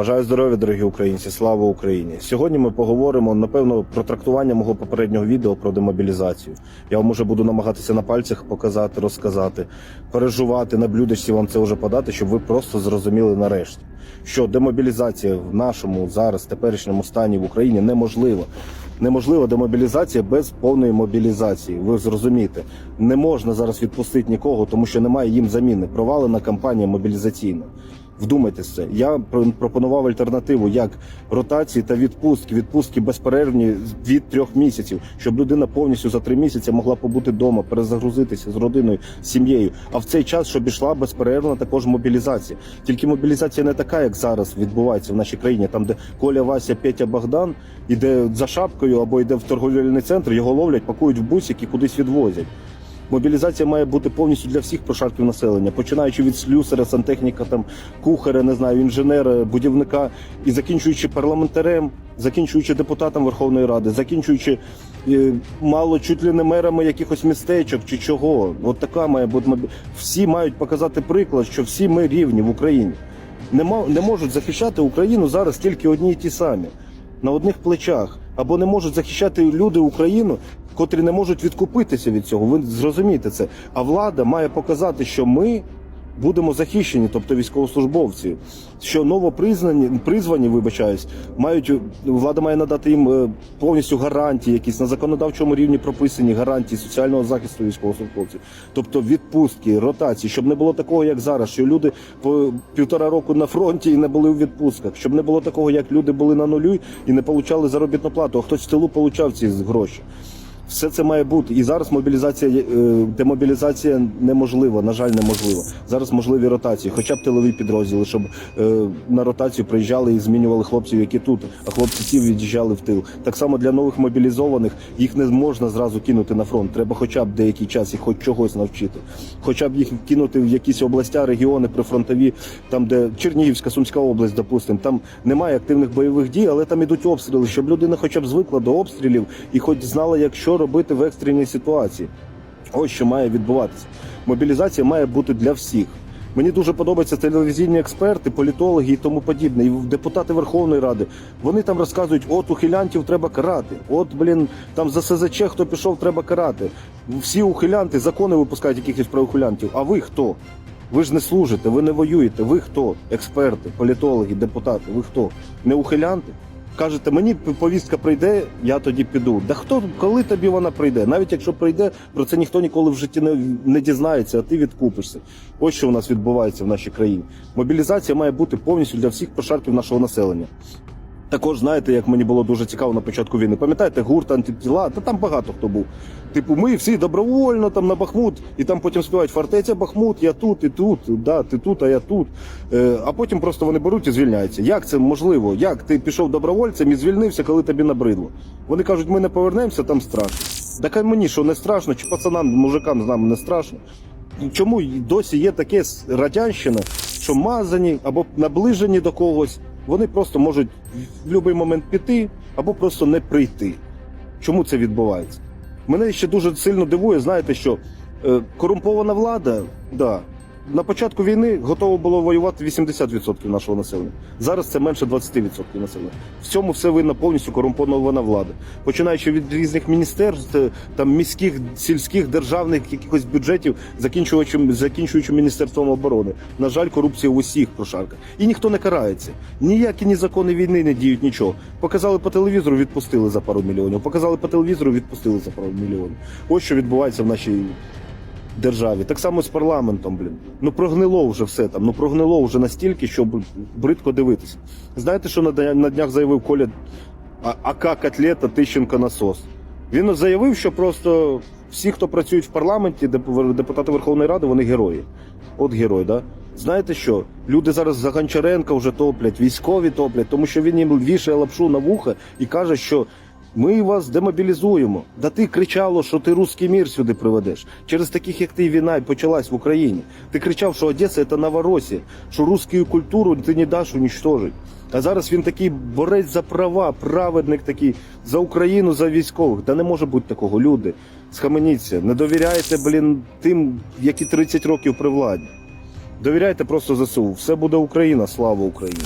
Бажаю здоров'я, дорогі українці, слава Україні! Сьогодні ми поговоримо напевно про трактування мого попереднього відео про демобілізацію. Я вам уже буду намагатися на пальцях показати, розказати, переживати на блюдечці вам це вже подати, щоб ви просто зрозуміли нарешті, що демобілізація в нашому зараз теперішньому стані в Україні неможлива. Неможлива демобілізація без повної мобілізації. Ви зрозумієте, не можна зараз відпустити нікого, тому що немає їм заміни. Провалена кампанія мобілізаційна. Вдумайтесь це. Я пр- пропонував альтернативу як ротації та відпустки. Відпустки безперервні від трьох місяців, щоб людина повністю за три місяці могла побути вдома, перезагрузитися з родиною, з сім'єю. А в цей час, щоб ішла безперервна також мобілізація. Тільки мобілізація не така, як зараз відбувається в нашій країні, там, де Коля, Вася, Петя, Богдан іде за шапкою або йде в торговельний центр, його ловлять, пакують в бусик і кудись відвозять. Мобілізація має бути повністю для всіх прошарків населення, починаючи від слюсаря, сантехніка, там кухаря, не знаю, інженера, будівника і закінчуючи парламентарем, закінчуючи депутатом Верховної Ради, закінчуючи е, мало чуть ли не мерами якихось містечок чи чого. От така має бути всі мають показати приклад, що всі ми рівні в Україні. Не, не можуть захищати Україну зараз тільки одні й ті самі на одних плечах, або не можуть захищати люди Україну, котрі не можуть відкупитися від цього. Ви зрозумієте це. А влада має показати, що ми будемо захищені, тобто військовослужбовці, що новопризнані призвані, вибачаюсь, мають влада має надати їм е, повністю гарантії, якісь на законодавчому рівні прописані гарантії соціального захисту військовослужбовців, тобто відпустки, ротації, щоб не було такого, як зараз, що люди по півтора року на фронті і не були у відпустках, щоб не було такого, як люди були на нулю і не получали заробітну плату, а хтось в тилу получав ці гроші. Все це має бути. І зараз мобілізація, е, демобілізація неможлива, на жаль, неможлива. Зараз можливі ротації, хоча б тилові підрозділи, щоб е, на ротацію приїжджали і змінювали хлопців, які тут, а хлопці ті від'їжджали в тил. Так само для нових мобілізованих їх не можна зразу кинути на фронт. Треба хоча б деякий час їх хоч чогось навчити. Хоча б їх кинути в якісь областя, регіони прифронтові, там, де Чернігівська, Сумська область, допустимо, там немає активних бойових дій, але там ідуть обстріли, щоб людина хоча б звикла до обстрілів і хоч знала, як робити в екстреній ситуації. Ось що має відбуватися. Мобілізація має бути для всіх. Мені дуже подобаються телевізійні експерти, політологи і тому подібне, і депутати Верховної Ради. Вони там розказують, от ухилянтів треба карати. От, блін, там за СЗЧ, хто пішов, треба карати. Всі ухилянти закони випускають якихось про ухилянтів. А ви хто? Ви ж не служите, ви не воюєте. Ви хто? Експерти, політологи, депутати. Ви хто? Не ухилянти? Кажете, мені повістка прийде, я тоді піду. Да хто коли тобі вона прийде? Навіть якщо прийде, про це ніхто ніколи в житті не, не дізнається, а ти відкупишся. Ось що у нас відбувається в нашій країні. Мобілізація має бути повністю для всіх прошарків нашого населення. Також знаєте, як мені було дуже цікаво на початку війни. Пам'ятаєте, гурт антитіла, та там багато хто був. Типу, ми всі добровольно там на Бахмут, і там потім співають фортеця Бахмут, я тут, і тут, да, ти тут, а я тут. Е, а потім просто вони беруть і звільняються. Як це можливо? Як ти пішов добровольцем і звільнився, коли тобі набридло? Вони кажуть, ми не повернемося, там страшно. Так мені що не страшно, чи пацанам, мужикам з нами не страшно? Чому досі є таке радянщина, що мазані або наближені до когось, вони просто можуть в будь-який момент піти або просто не прийти. Чому це відбувається? Мене ще дуже сильно дивує, знаєте, що е, корумпована влада, да, на початку війни готово було воювати 80% нашого населення. Зараз це менше 20% населення. В цьому все винна повністю корумпована влада. Починаючи від різних міністерств, е, там міських, сільських, державних якихось бюджетів, закінчуючи, закінчуючи міністерством оборони. На жаль, корупція в усіх прошарках. І ніхто не карається. Ніякі ні закони війни не діють нічого. Показали по телевізору, відпустили за пару мільйонів. Показали по телевізору, відпустили за пару мільйонів. Ось що відбувається в нашій державі. Так само з парламентом, блін. Ну прогнило вже все там. Ну прогнило вже настільки, що бридко дивитися. Знаєте, що на днях заявив Коля АК Котлета Тищенко насос? Він заявив, що просто всі, хто працюють в парламенті, деп- депутати Верховної Ради, вони герої. От герой, да? Знаєте що? Люди зараз за Гончаренка вже топлять, військові топлять, тому що він їм вішає лапшу на вуха і каже, що ми вас демобілізуємо. Да ти кричало, що ти русський мір сюди приведеш. Через таких, як ти, війна почалась в Україні. Ти кричав, що Одеса це Новоросія, що русську культуру ти не даш уничтожить. А зараз він такий борець за права, праведник такий за Україну, за військових. Да не може бути такого. Люди, схаменіться, не довіряйте, блін, тим, які 30 років при владі. Довіряйте просто ЗСУ. Все буде Україна, слава Україні.